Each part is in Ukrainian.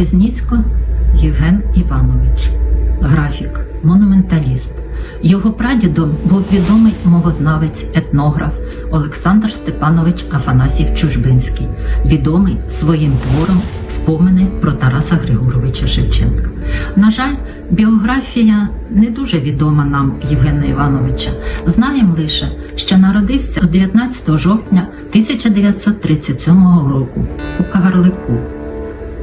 Безнісько Євген Іванович, графік, монументаліст. Його прадідом був відомий мовознавець, етнограф Олександр Степанович Афанасів Чужбинський, відомий своїм твором спомини про Тараса Григоровича Шевченка. На жаль, біографія не дуже відома нам Євгена Івановича. Знаємо лише, що народився 19 жовтня 1937 року у Кагарлику.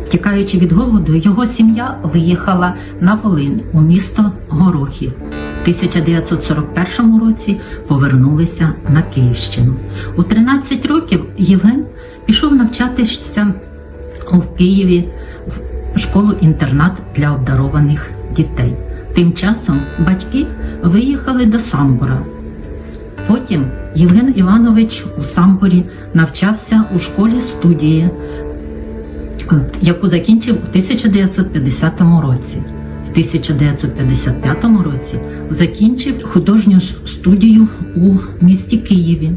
Тікаючи від голоду, його сім'я виїхала на Волинь у місто Горохів. В 1941 році повернулися на Київщину. У 13 років Євген пішов навчатися в Києві в школу-інтернат для обдарованих дітей. Тим часом батьки виїхали до Самбора. Потім Євген Іванович у Самборі навчався у школі студії яку закінчив у 1950 році. В 1955 році закінчив художню студію у місті Києві,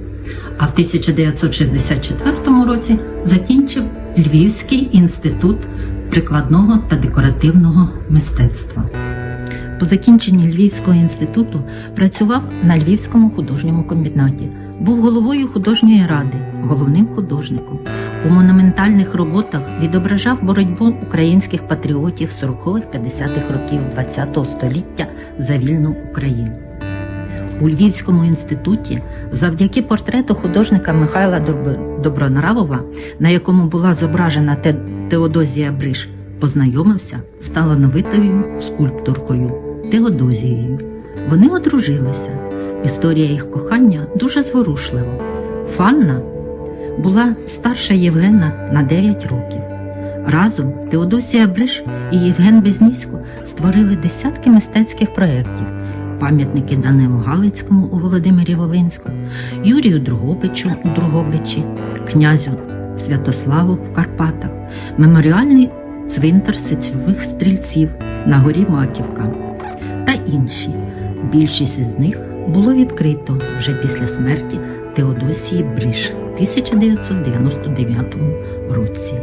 а в 1964 році закінчив Львівський інститут прикладного та декоративного мистецтва. По закінченні Львівського інституту працював на Львівському художньому комбінаті, був головою художньої ради, головним художником. У монументальних роботах відображав боротьбу українських патріотів 40-50-х років ХХ століття за вільну Україну. У Львівському інституті завдяки портрету художника Михайла Доб- Добронравова, на якому була зображена Те- Теодозія Бриш, познайомився з талановитою скульпторкою Теодозією. Вони одружилися. Історія їх кохання дуже зворушлива. Фанна була старша Євгена на 9 років. Разом Теодосія Бриш і Євген Безнісько створили десятки мистецьких проєктів, пам'ятники Данилу Галицькому у Володимирі Волинському, Юрію Другобичу у Другобичі, князю Святославу в Карпатах, меморіальний цвинтар сечових стрільців на горі Маківка та інші. Більшість із них було відкрито вже після смерті Теодосії Бриш 1999 році.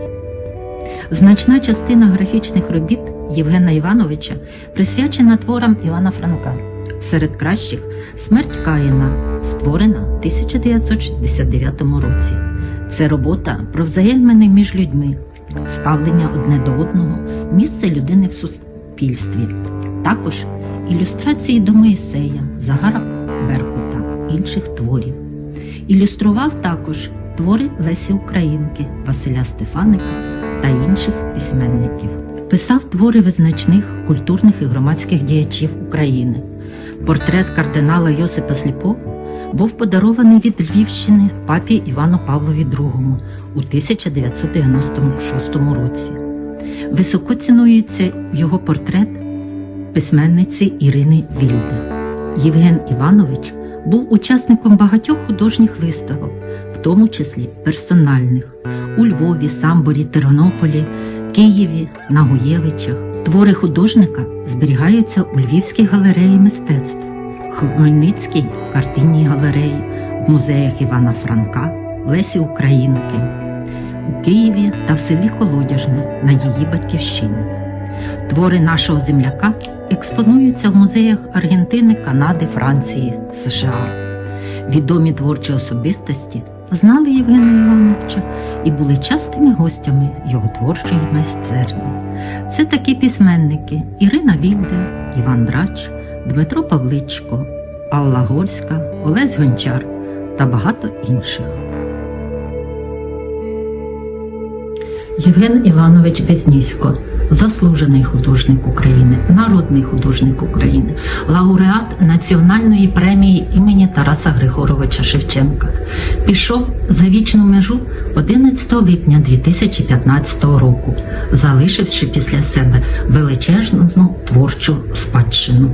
Значна частина графічних робіт Євгена Івановича присвячена творам Івана Франка. Серед кращих смерть Каїна, створена в 1969 році. Це робота про взаємини між людьми, ставлення одне до одного, місце людини в суспільстві. Також ілюстрації до Моїсея, Загара Беркута, інших творів. Ілюстрував також твори Лесі Українки, Василя Стефаника та інших письменників. Писав твори визначних культурних і громадських діячів України. Портрет кардинала Йосипа Сліпо був подарований від Львівщини папі Івану Павлові II у 1996 році. Високо цінується його портрет письменниці Ірини Вільде. Євген Іванович був учасником багатьох художніх виставок, в тому числі персональних у Львові, Самборі, Тернополі, Києві, Нагуєвичах. Твори художника зберігаються у Львівській галереї мистецтв, Хмельницькій картинній галереї, в музеях Івана Франка, Лесі Українки, у Києві та в селі Колодяжне на її батьківщині. Твори нашого земляка експонуються в музеях Аргентини, Канади, Франції, США. Відомі творчі особистості знали Євгена Івановича і були частими гостями його творчої майстерні. Це такі письменники Ірина Вільде, Іван Драч, Дмитро Павличко, Алла Горська, Олесь Гончар та багато інших. Євген Іванович Безнісько, заслужений художник України, народний художник України, лауреат Національної премії імені Тараса Григоровича Шевченка. Пішов за вічну межу 11 липня 2015 року, залишивши після себе величезну творчу спадщину.